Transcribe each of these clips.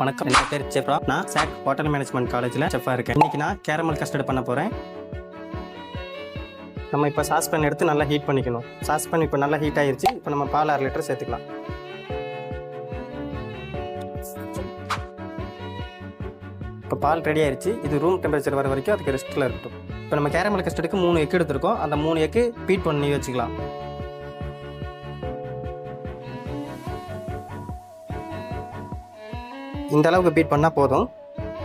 வணக்கம். என் பேர் செப்ரா நான் சாக் ஹோட்டல் மேனேஜ்மெண்ட் காலேஜில் செஃபாக இருக்கேன். இன்னைக்கு நான் கேரமல் கஸ்டர்ட் பண்ண போகிறேன் நம்ம இப்போ சாஸ் பேன் எடுத்து நல்லா ஹீட் பண்ணிக்கணும். சாஸ் பேன் இப்போ நல்லா ஹீட் ஆயிருச்சு. இப்போ நம்ம பால் அரை லிட்டர் சேர்த்துக்கலாம். இப்போ பால் ரெடி ஆயிருச்சு. இது ரூம் டெம்பரேச்சர் வர வரைக்கும் அதுக்கு ரெஸ்ட்டில் இருக்கட்டும். இப்போ நம்ம கேரமல் கஸ்டர்டுக்கு மூணு எக்கு எடுத்துருக்கோம். அந்த மூணு எக்கு பீட் பண்ணி வச்சுக்கலாம். இந்த அளவுக்கு பீட் பண்ணால் போதும்.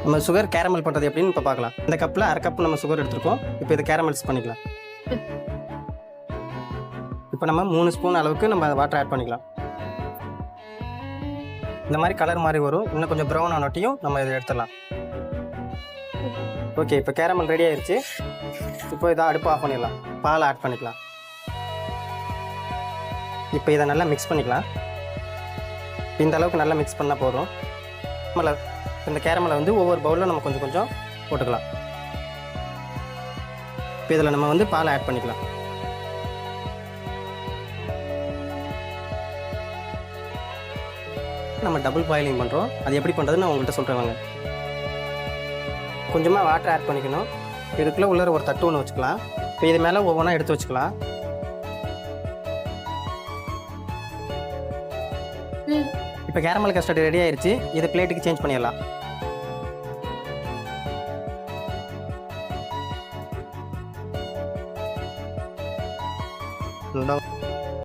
நம்ம சுகர் கேரமல் பண்ணுறது எப்படின்னு இப்போ பார்க்கலாம். இந்த கப்பில் அரை கப் நம்ம சுகர் எடுத்துருக்கோம். இப்போ இதை கேரமல்ஸ் பண்ணிக்கலாம். இப்போ நம்ம மூணு ஸ்பூன் அளவுக்கு நம்ம வாட்டர் ஆட் பண்ணிக்கலாம். இந்த மாதிரி கலர் மாதிரி வரும். இன்னும் கொஞ்சம் ப்ரௌன் ஆனட்டியும் நம்ம இதை எடுத்துடலாம். ஓகே இப்போ கேரமல் ரெடி ஆயிடுச்சு இப்போ இதை அடுப்பு ஆஃப் பண்ணிடலாம். பால் ஆட் பண்ணிக்கலாம். இப்போ இதை நல்லா மிக்ஸ் பண்ணிக்கலாம். இந்த அளவுக்கு நல்லா மிக்ஸ் பண்ணால் போதும். கேரமலை இந்த கேரமலை வந்து ஒவ்வொரு பவுலில் நம்ம கொஞ்சம் கொஞ்சம் போட்டுக்கலாம். இப்போ இதில் நம்ம வந்து பால் ஆட் பண்ணிக்கலாம். நம்ம டபுள் பாயிலிங் பண்ணுறோம் அது எப்படி பண்ணுறதுன்னு நான் உங்கள்கிட்ட சொல்கிறேன் வாங்க. கொஞ்சமாக வாட்டர் ஆட் பண்ணிக்கணும். இதுக்குள்ளே உள்ள ஒரு தட்டு ஒன்று வச்சுக்கலாம். இப்போ இது மேலே ஒவ்வொன்றா எடுத்து வச்சுக்கலாம். இப்போ கேரமல் கஸ்டர்ட் ரெடி ஆயிருச்சு. இதை பிளேட்டுக்கு சேஞ்ச் பண்ணிடலாம். ரெண்டாவது